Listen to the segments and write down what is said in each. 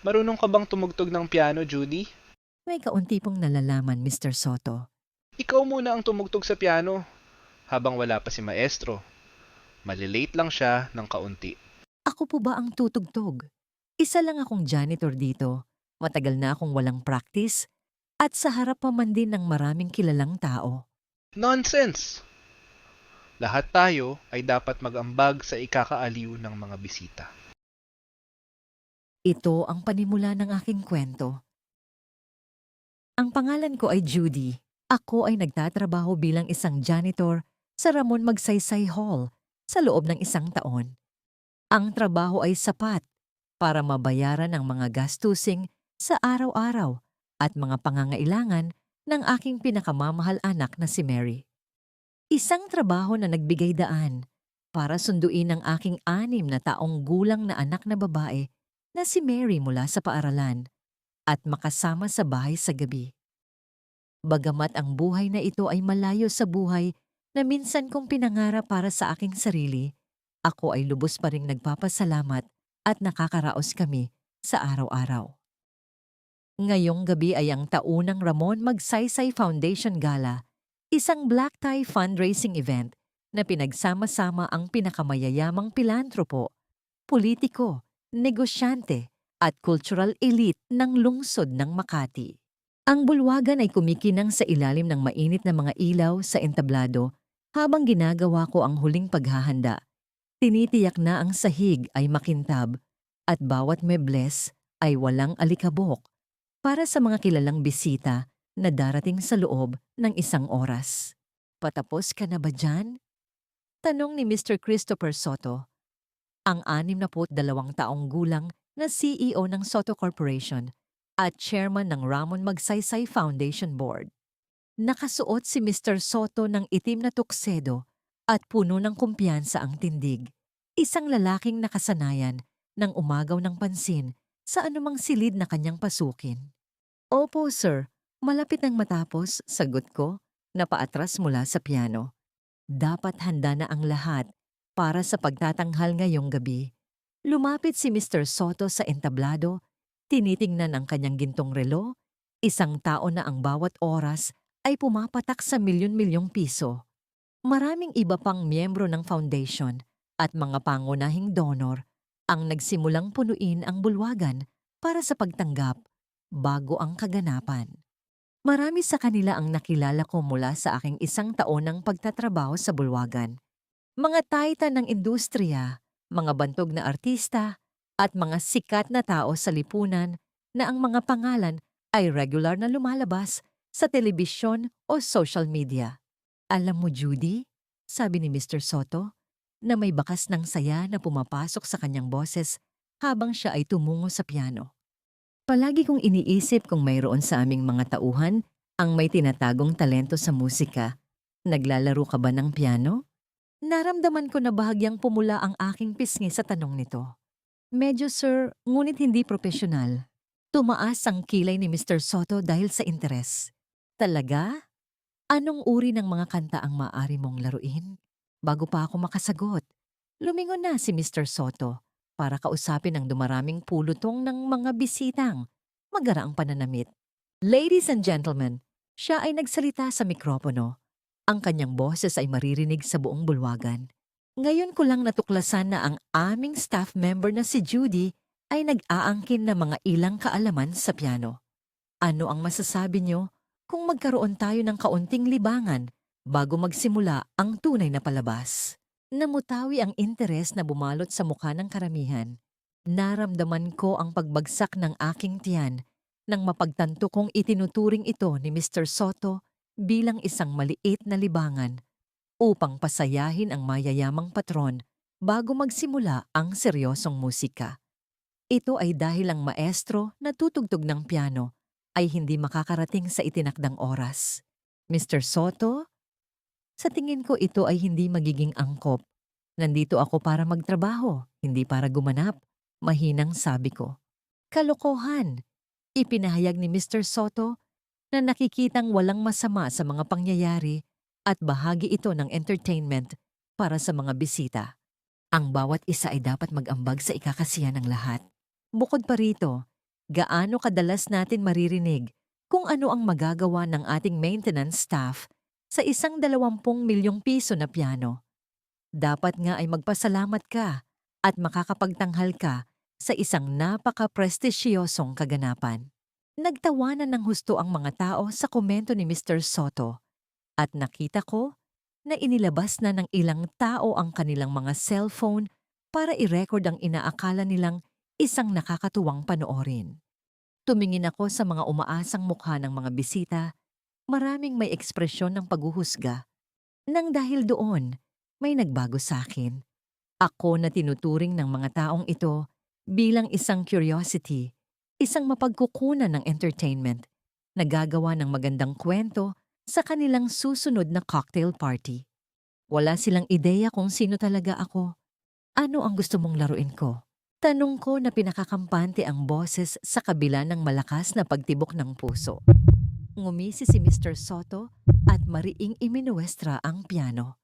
Marunong ka bang tumugtog ng piano, Judy? May kaunti pong nalalaman, Mr. Soto. Ikaw muna ang tumugtog sa piano habang wala pa si maestro. Malilate lang siya ng kaunti. Ako po ba ang tutugtog? Isa lang akong janitor dito. Matagal na akong walang practice at sa harap pa man din ng maraming kilalang tao. Nonsense! Lahat tayo ay dapat mag-ambag sa ikakaaliw ng mga bisita. Ito ang panimula ng aking kwento. Ang pangalan ko ay Judy. Ako ay nagtatrabaho bilang isang janitor sa Ramon Magsaysay Hall sa loob ng isang taon. Ang trabaho ay sapat para mabayaran ang mga gastusing sa araw-araw at mga pangangailangan ng aking pinakamamahal anak na si Mary. Isang trabaho na nagbigay daan para sunduin ang aking anim na taong gulang na anak na babae na si Mary mula sa paaralan at makasama sa bahay sa gabi. Bagamat ang buhay na ito ay malayo sa buhay na minsan kong pinangarap para sa aking sarili, ako ay lubos pa rin nagpapasalamat at nakakaraos kami sa araw-araw. Ngayong gabi ay ang taunang Ramon Magsaysay Foundation Gala, isang black tie fundraising event na pinagsama-sama ang pinakamayayamang pilantropo, politiko, negosyante at cultural elite ng lungsod ng Makati. Ang bulwagan ay kumikinang sa ilalim ng mainit na mga ilaw sa entablado habang ginagawa ko ang huling paghahanda. Tinitiyak na ang sahig ay makintab at bawat mebles ay walang alikabok para sa mga kilalang bisita na darating sa loob ng isang oras. Patapos ka na ba dyan? Tanong ni Mr. Christopher Soto, ang 62 taong gulang na CEO ng Soto Corporation at chairman ng Ramon Magsaysay Foundation Board. Nakasuot si Mr. Soto ng itim na tuksedo at puno ng kumpiyansa ang tindig. Isang lalaking nakasanayan ng umagaw ng pansin sa anumang silid na kanyang pasukin. Opo, sir. Malapit nang matapos, sagot ko, na paatras mula sa piano. Dapat handa na ang lahat para sa pagtatanghal ngayong gabi. Lumapit si Mr. Soto sa entablado, tinitingnan ang kanyang gintong relo, isang tao na ang bawat oras ay pumapatak sa milyon-milyong piso. Maraming iba pang miyembro ng foundation at mga pangunahing donor ang nagsimulang punuin ang bulwagan para sa pagtanggap bago ang kaganapan. Marami sa kanila ang nakilala ko mula sa aking isang taon ng pagtatrabaho sa bulwagan. Mga titan ng industriya, mga bantog na artista, at mga sikat na tao sa lipunan na ang mga pangalan ay regular na lumalabas sa telebisyon o social media. Alam mo, Judy, sabi ni Mr. Soto, na may bakas ng saya na pumapasok sa kanyang boses habang siya ay tumungo sa piano. Palagi kong iniisip kung mayroon sa aming mga tauhan ang may tinatagong talento sa musika. Naglalaro ka ba ng piano? Naramdaman ko na bahagyang pumula ang aking pisngi sa tanong nito. Medyo sir, ngunit hindi profesional. Tumaas ang kilay ni Mr. Soto dahil sa interes. Talaga? Anong uri ng mga kanta ang maaari mong laruin? Bago pa ako makasagot, lumingon na si Mr. Soto para kausapin ang dumaraming pulutong ng mga bisitang magaraang pananamit. Ladies and gentlemen, siya ay nagsalita sa mikropono. Ang kanyang boses ay maririnig sa buong bulwagan. Ngayon ko lang natuklasan na ang aming staff member na si Judy ay nag-aangkin ng mga ilang kaalaman sa piano. Ano ang masasabi niyo kung magkaroon tayo ng kaunting libangan bago magsimula ang tunay na palabas? Namutawi ang interes na bumalot sa mukha ng karamihan. Naramdaman ko ang pagbagsak ng aking tiyan nang mapagtanto kong itinuturing ito ni Mr. Soto bilang isang maliit na libangan upang pasayahin ang mayayamang patron bago magsimula ang seryosong musika. Ito ay dahil ang maestro na tutugtog ng piano ay hindi makakarating sa itinakdang oras. Mr. Soto, sa tingin ko ito ay hindi magiging angkop. Nandito ako para magtrabaho, hindi para gumanap. Mahinang sabi ko. Kalokohan! Ipinahayag ni Mr. Soto na nakikitang walang masama sa mga pangyayari at bahagi ito ng entertainment para sa mga bisita. Ang bawat isa ay dapat mag-ambag sa ikakasiya ng lahat. Bukod pa rito, gaano kadalas natin maririnig kung ano ang magagawa ng ating maintenance staff sa isang dalawampung milyong piso na piano. Dapat nga ay magpasalamat ka at makakapagtanghal ka sa isang napaka-prestisyosong kaganapan. Nagtawanan ng husto ang mga tao sa komento ni Mr. Soto at nakita ko na inilabas na ng ilang tao ang kanilang mga cellphone para i-record ang inaakala nilang isang nakakatuwang panoorin. Tumingin ako sa mga umaasang mukha ng mga bisita, maraming may ekspresyon ng paghuhusga. Nang dahil doon, may nagbago sa akin. Ako na tinuturing ng mga taong ito bilang isang curiosity, isang mapagkukunan ng entertainment, nagagawa ng magandang kwento sa kanilang susunod na cocktail party. Wala silang ideya kung sino talaga ako. Ano ang gusto mong laruin ko? Tanong ko na pinakakampante ang boses sa kabila ng malakas na pagtibok ng puso. Ngumisi si Mr. Soto at mariing iminuestra ang piano.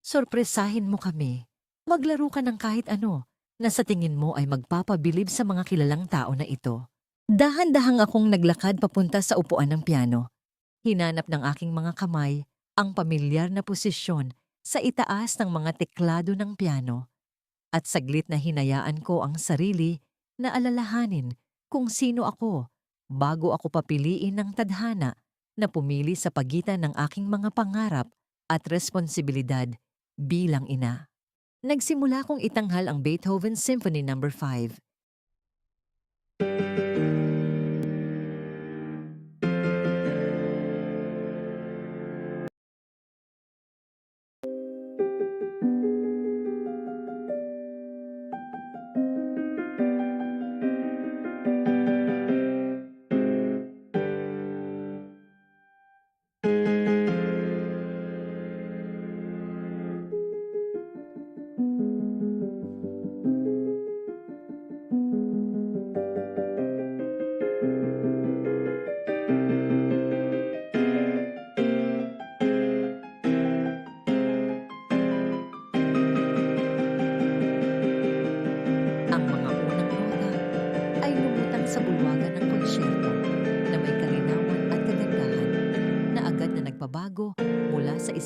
Sorpresahin mo kami. Maglaro ka ng kahit ano na sa tingin mo ay magpapabilib sa mga kilalang tao na ito. Dahan-dahang akong naglakad papunta sa upuan ng piano. Hinanap ng aking mga kamay ang pamilyar na posisyon sa itaas ng mga teklado ng piano. At saglit na hinayaan ko ang sarili na alalahanin kung sino ako bago ako papiliin ng tadhana na pumili sa pagitan ng aking mga pangarap at responsibilidad bilang ina. Nagsimula kong itanghal ang Beethoven Symphony No. 5.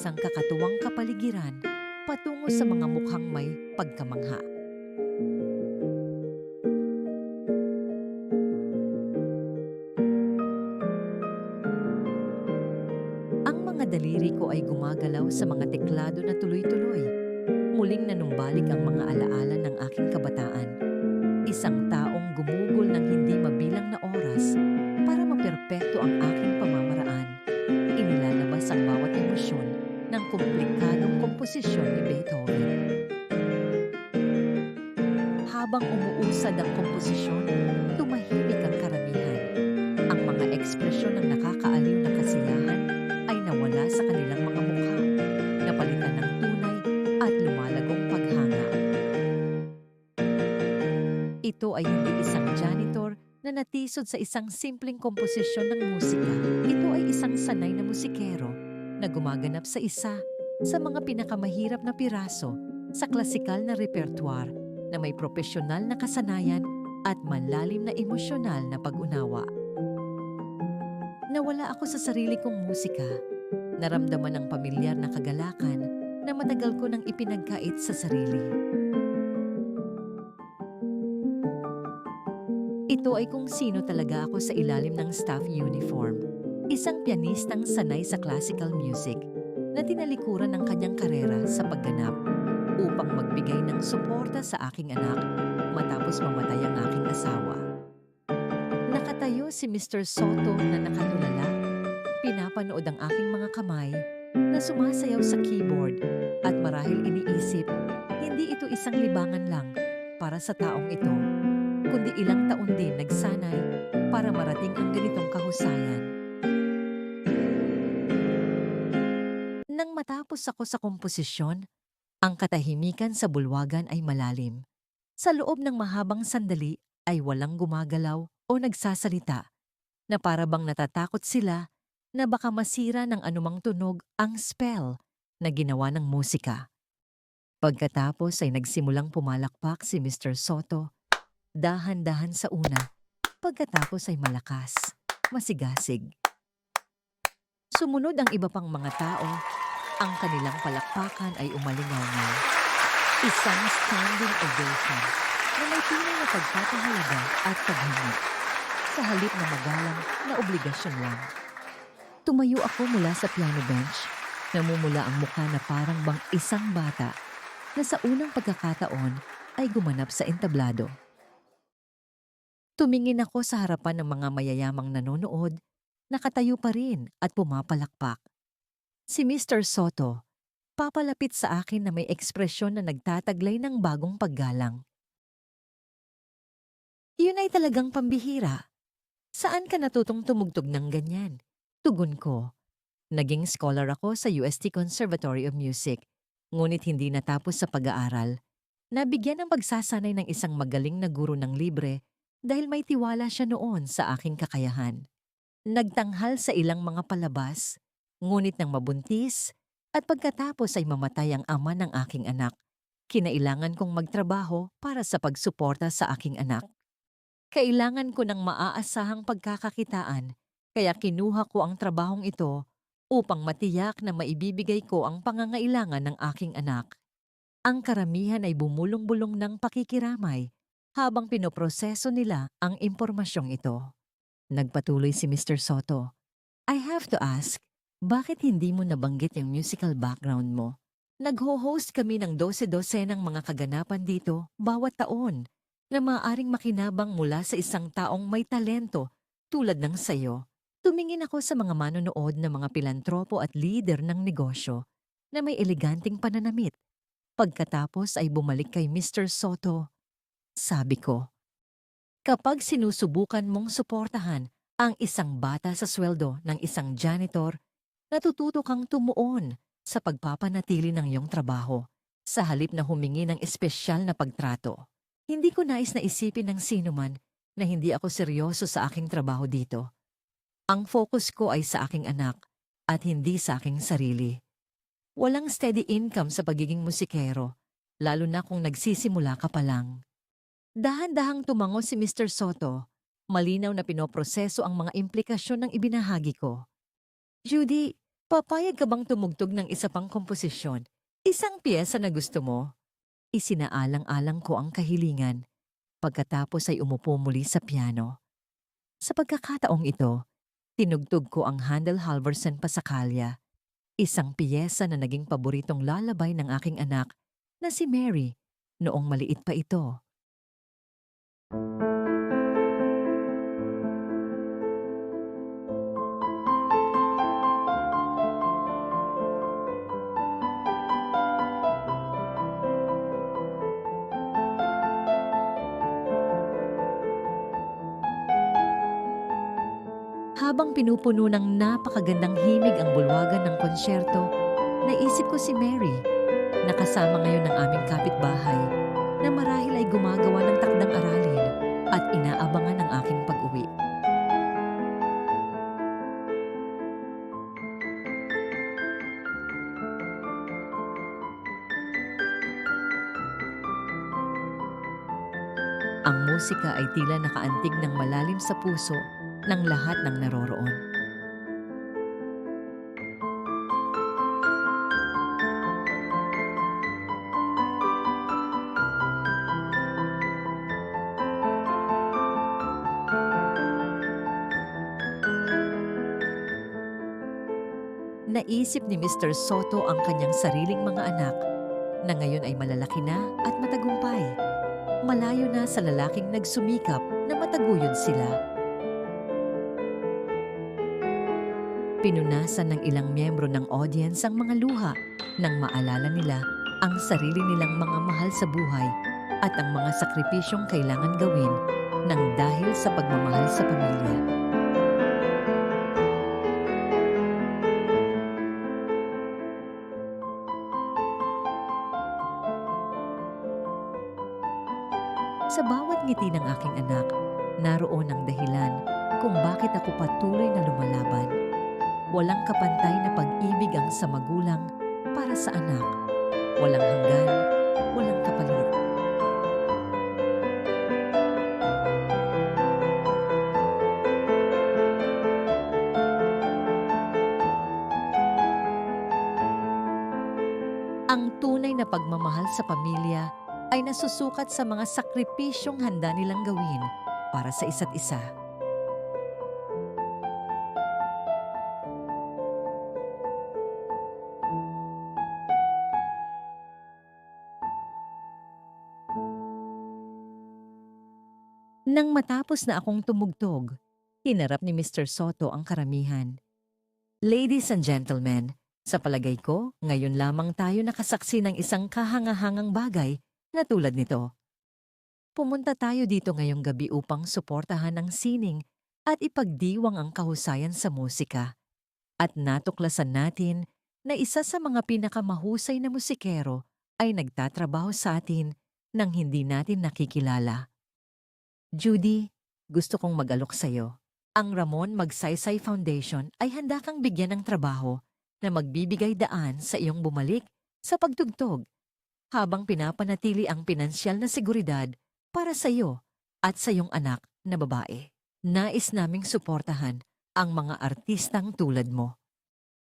Isang kakatuwang kapaligiran patungo sa mga mukhang may pagkamangha. Ang mga daliri ko ay gumagalaw sa mga teklado na tuloy-tuloy. Muling nanumbalik ang mga alaala ng aking kabataan. Isang taong gumugol ng hindi mabilang na oras para maperpekto ang aking pamamaraan. Inilalabas ang bawat emosyon ng komplikadong komposisyon ni Beethoven. Habang umuusad ang komposisyon, tumahimik ang karamihan. Ang mga ekspresyon ng nakakaaliw na kasiyahan ay nawala sa kanilang mga mukha, napalitan ng tunay at lumalagong paghanga. Ito ay hindi isang janitor na natisod sa isang simpleng komposisyon ng musika. Ito ay isang sanay na musikero na gumaganap sa isa sa mga pinakamahirap na piraso sa klasikal na repertoire na may propesyonal na kasanayan at malalim na emosyonal na pag-unawa. Nawala ako sa sarili kong musika. Naramdaman ang pamilyar na kagalakan na matagal ko nang ipinagkait sa sarili. Ito ay kung sino talaga ako sa ilalim ng staff uniform. Isang pianistang sanay sa classical music na tinalikuran ng kanyang karera sa pagganap upang magbigay ng suporta sa aking anak matapos mamatay ang aking asawa. Nakatayo si Mr. Soto na nakatulala. Pinapanood ang aking mga kamay na sumasayaw sa keyboard at marahil iniisip, hindi ito isang libangan lang para sa taong ito, kundi ilang taon din nagsanay para marating ang ganitong kahusayan. Nang matapos ako sa komposisyon, ang katahimikan sa bulwagan ay malalim. Sa loob ng mahabang sandali ay walang gumagalaw o nagsasalita na para bang natatakot sila na baka masira ng anumang tunog ang spell na ginawa ng musika. Pagkatapos ay nagsimulang pumalakpak si Mr. Soto, dahan-dahan sa una, pagkatapos ay malakas, masigasig. Sumunod ang iba pang mga tao, ang kanilang palakpakan ay umalingaw Isang standing ovation na may tunay na pagpapahalaga at paghingi. Sa halip na magalang na obligasyon lang. Tumayo ako mula sa piano bench. Namumula ang mukha na parang bang isang bata na sa unang pagkakataon ay gumanap sa entablado. Tumingin ako sa harapan ng mga mayayamang nanonood, nakatayo pa rin at pumapalakpak. Si Mr. Soto, papalapit sa akin na may ekspresyon na nagtataglay ng bagong paggalang. Yun ay talagang pambihira. Saan ka natutong tumugtog ng ganyan? Tugon ko. Naging scholar ako sa UST Conservatory of Music, ngunit hindi natapos sa pag-aaral. Nabigyan ng pagsasanay ng isang magaling na guro ng libre dahil may tiwala siya noon sa aking kakayahan. Nagtanghal sa ilang mga palabas, ngunit nang mabuntis at pagkatapos ay mamatay ang ama ng aking anak, kinailangan kong magtrabaho para sa pagsuporta sa aking anak. Kailangan ko ng maaasahang pagkakakitaan, kaya kinuha ko ang trabahong ito upang matiyak na maibibigay ko ang pangangailangan ng aking anak. Ang karamihan ay bumulong-bulong ng pakikiramay habang pinoproseso nila ang impormasyong ito. Nagpatuloy si Mr. Soto. I have to ask, bakit hindi mo nabanggit yung musical background mo? Nagho-host kami ng 12-12 ng mga kaganapan dito bawat taon na maaaring makinabang mula sa isang taong may talento tulad ng sayo. Tumingin ako sa mga manonood na mga pilantropo at leader ng negosyo na may eleganting pananamit. Pagkatapos ay bumalik kay Mr. Soto. Sabi ko, Kapag sinusubukan mong suportahan ang isang bata sa sweldo ng isang janitor, natututo kang tumuon sa pagpapanatili ng iyong trabaho sa halip na humingi ng espesyal na pagtrato. Hindi ko nais na isipin ng sino man na hindi ako seryoso sa aking trabaho dito. Ang focus ko ay sa aking anak at hindi sa aking sarili. Walang steady income sa pagiging musikero, lalo na kung nagsisimula ka pa lang. Dahan-dahang tumango si Mr. Soto, malinaw na pinoproseso ang mga implikasyon ng ibinahagi ko. Judy, papayag ka bang tumugtog ng isa pang komposisyon? Isang piyesa na gusto mo? Isinaalang-alang ko ang kahilingan pagkatapos ay umupo muli sa piano. Sa pagkakataong ito, tinugtog ko ang Handel Halvorsen Pasakalya, isang piyesa na naging paboritong lalabay ng aking anak na si Mary noong maliit pa ito. Habang pinupuno ng napakagandang himig ang bulwagan ng konsyerto, naisip ko si Mary, nakasama ngayon ng aming kapitbahay, na marahil ay gumagawa ng takdang aralin at inaabangan ang aking pag-uwi. Ang musika ay tila nakaantig ng malalim sa puso ng lahat ng naroroon. Naisip ni Mr. Soto ang kanyang sariling mga anak na ngayon ay malalaki na at matagumpay. Malayo na sa lalaking nagsumikap na mataguyod sila. Pinunasan ng ilang miyembro ng audience ang mga luha nang maalala nila ang sarili nilang mga mahal sa buhay at ang mga sakripisyong kailangan gawin ng dahil sa pagmamahal sa pamilya. Sa bawat ngiti ng aking anak, Walang kapantay na pag-ibig ang sa magulang para sa anak. Walang hanggan, walang kapalit. Ang tunay na pagmamahal sa pamilya ay nasusukat sa mga sakripisyong handa nilang gawin para sa isa't isa. Nang matapos na akong tumugtog, hinarap ni Mr. Soto ang karamihan. Ladies and gentlemen, sa palagay ko, ngayon lamang tayo nakasaksi ng isang kahangahangang bagay na tulad nito. Pumunta tayo dito ngayong gabi upang suportahan ang sining at ipagdiwang ang kahusayan sa musika. At natuklasan natin na isa sa mga pinakamahusay na musikero ay nagtatrabaho sa atin nang hindi natin nakikilala. Judy, gusto kong mag-alok sa'yo. Ang Ramon Magsaysay Foundation ay handa kang bigyan ng trabaho na magbibigay daan sa iyong bumalik sa pagtugtog habang pinapanatili ang pinansyal na seguridad para sa iyo at sa iyong anak na babae. Nais naming suportahan ang mga artistang tulad mo.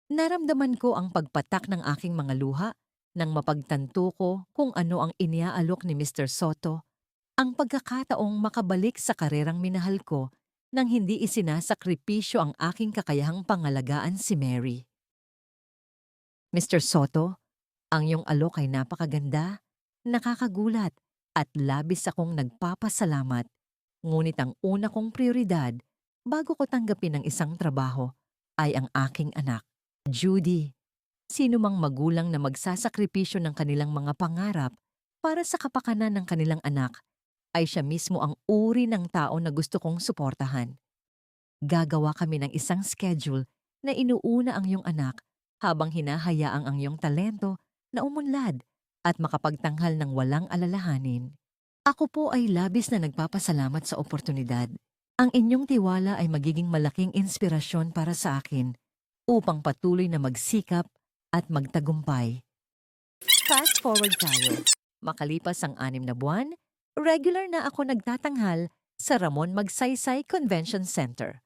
Naramdaman ko ang pagpatak ng aking mga luha nang mapagtanto ko kung ano ang iniaalok ni Mr. Soto, ang pagkakataong makabalik sa karerang minahal ko nang hindi isinasakripisyo ang aking kakayahang pangalagaan si Mary. Mr. Soto, ang iyong alok ay napakaganda, nakakagulat at labis akong nagpapasalamat. Ngunit ang una kong prioridad bago ko tanggapin ang isang trabaho ay ang aking anak, Judy. Sino mang magulang na magsasakripisyo ng kanilang mga pangarap para sa kapakanan ng kanilang anak ay siya mismo ang uri ng tao na gusto kong suportahan. Gagawa kami ng isang schedule na inuuna ang iyong anak habang hinahayaang ang iyong talento na umunlad at makapagtanghal ng walang alalahanin. Ako po ay labis na nagpapasalamat sa oportunidad. Ang inyong tiwala ay magiging malaking inspirasyon para sa akin upang patuloy na magsikap at magtagumpay. Fast forward tayo. Makalipas ang anim na buwan, regular na ako nagtatanghal sa Ramon Magsaysay Convention Center.